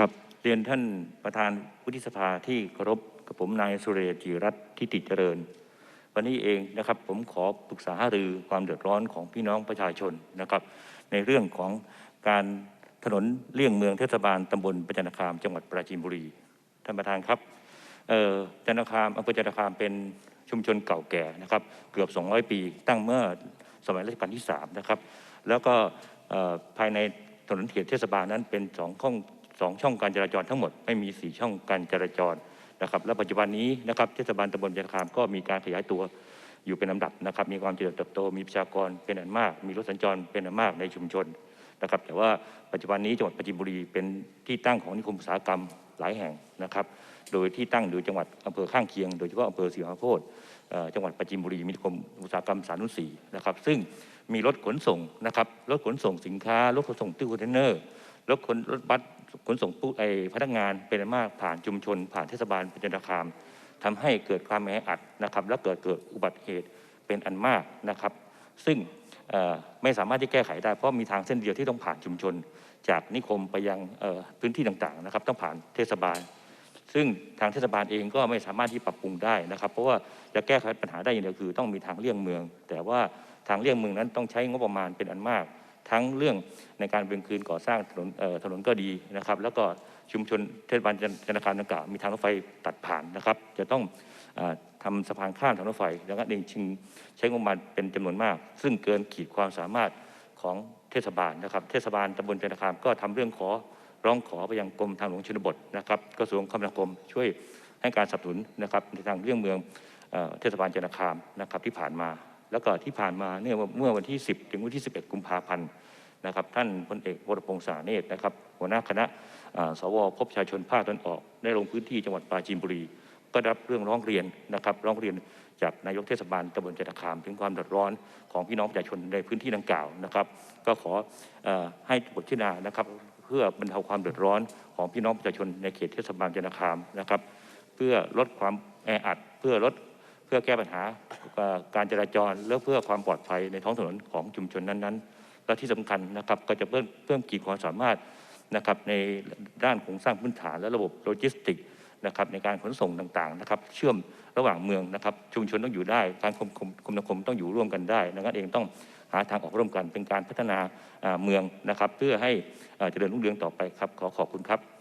ครับเรียนท่านประธานวุฒิสภาที่เคารพกับผมนายสุเรจิรัตน์ทิติเจริญ วันนี้เองนะครับผมขอปรึกษาหารือความเดือดร้อนของพี่น้องประชาชนนะครับในเรื่องของการถนนเลี่ยงเมืองเทศบาลตำบลประจันคามจังหวัดปราจีนบุรี ท่านประธานครับจันตคามอำเภอจันตคามเป็นชุมชนเก่าแก่นะครับเกือบ 200 ปี ตั้งเมื่อสมัยรัชกาลที่3นะครับแล้วก็ภายในถนนเขตเทศบาลนั้นเป็นสองช่อง สองช่องการจราจรทั้งหมดไม่มีสี่ช่องการจราจรนะครับและปัจจุบันนี้นะครับเทศบาลตำบลจันคามก็มีการขยายตัวอยู่เป็นลำดับนะครับ มีความเจริญเติบโตมีประชากรเป็นอันมาก มีรถสัญจรเป็นอันมากในชุมชนนะครับ แต่ว่าปัจจุบันนี้จังหวัดปราจีนบุรีเป็นที่ตั้งของนิคมอุตสาหกรรมหลายแห่งนะครับ โดยที่ตั้งอยู่จังหวัดอำเภอข้างเคียง โดยเฉพาะอำเภอศรีมหาโพธิ์จังหวัดปราจีนบุรีมีนิคมอุตสาหกรรมสานุสีนะครับ ซึ่งมีรถขนส่งนะครับรถขนส่งสินค้ารถขนส่งตู้คอนเทนเนอร์รถขนรถบัส ขนส่งผู้ไอพนักงานเป็นอันมากผ่านชุมชน ผ่านเทศบาลเปัญจนาคามทำให้เกิดความแออัดนะครับ และเกิดเกิดอุบัติเหตุเป็นอันมากนะครับ ซึ่งไม่สามารถที่แก้ไขได้เพราะมีทางเส้นเดียวที่ต้องผ่านชุมชน จากนิคมไปยังพื้นที่ต่างๆนะครับ ต้องผ่านเทศบาล ซึ่งทางเทศบาลเองก็ไม่สามารถที่ปรับปรุงได้นะครับ เพราะว่าจะแก้ไขปัญหาได้อย่างเดียวคือ ต้องมีทางเลี่ยงเมือง แต่ว่าทางเลี่ยงเมืองนั้นต้องใช้งบประมาณเป็นอันมาก ทั้งเรื่องในการเป็นคืนก่อสร้างถนนถนนก็ดีนะครับ แล้วก็ชุมชนเทศบาลธนาคารดังกล่าวมีทางรถไฟตัดผ่านนะครับ จะต้องออทำสะพานข้ามทางรถไฟดังนั้นเองจึงใช้งบประมาณเป็นจำนวนมาก ซึ่งเกินขีดความสามารถของเทศบาลนะครับ เทศบาลตำบลธนาคารก็ทำเรื่องขอร้องขอไปยังกรมทางหลวงชนบทนะครับกระทรวงคมนาคมช่วยให้การสนับสนุนนะครับในทางเรื่องเมืองเทศบาลจนคามนะครับที่ผ่านมา แล้วก็ที่ผ่านมาเนี่ยเมื่อวันที่ 10 ถึงวันที่ 11 กุมภาพันธ์นะครับท่านพลเอกวรพงษ์สาเนตนะครับหัวหน้าคณะสวพบประชาชนภาคตะวันออก ได้ลงพื้นที่จังหวัดปราจีนบุรี ก็รับเรื่องร้องเรียนนะครับร้องเรียนจากนายกเทศบาลตำบลจันทคาม ถึงความเดือดร้อนของพี่น้องประชาชนในพื้นที่ดังกล่าวนะครับ ก็ขออให้บทพิจารณานะครับเพื่อบรรเทาความเดือดร้อนของพี่น้องประชาชนในเขตเทศบาลจันทคามนะครับ เพื่อลดความแออัดเพื่อลด พื่อแก้ปัญหาการจราจรและเพื่อความปลอดภัยในท้องถนนของชุมชนนั้นๆ และที่สำคัญนะครับก็จะเพิ่มเพิ่มขีดความสามารถนะครับในด้านโครงสร้างพื้นฐานและระบบโลจิสติกส์นะครับในการขนส่งต่างๆนะครับเชื่อมระหว่างเมืองนะครับชุมชนต้องอยู่ได้ การคมคมคมนาคมต้องอยู่ร่วมกันได้ดังนั้นเองต้องหาทางออกร่วมกันเป็นการพัฒนาเมืองนะครับ เพื่อให้เจริญรุ่งเรืองต่อไปครับขอขอบคุณครับ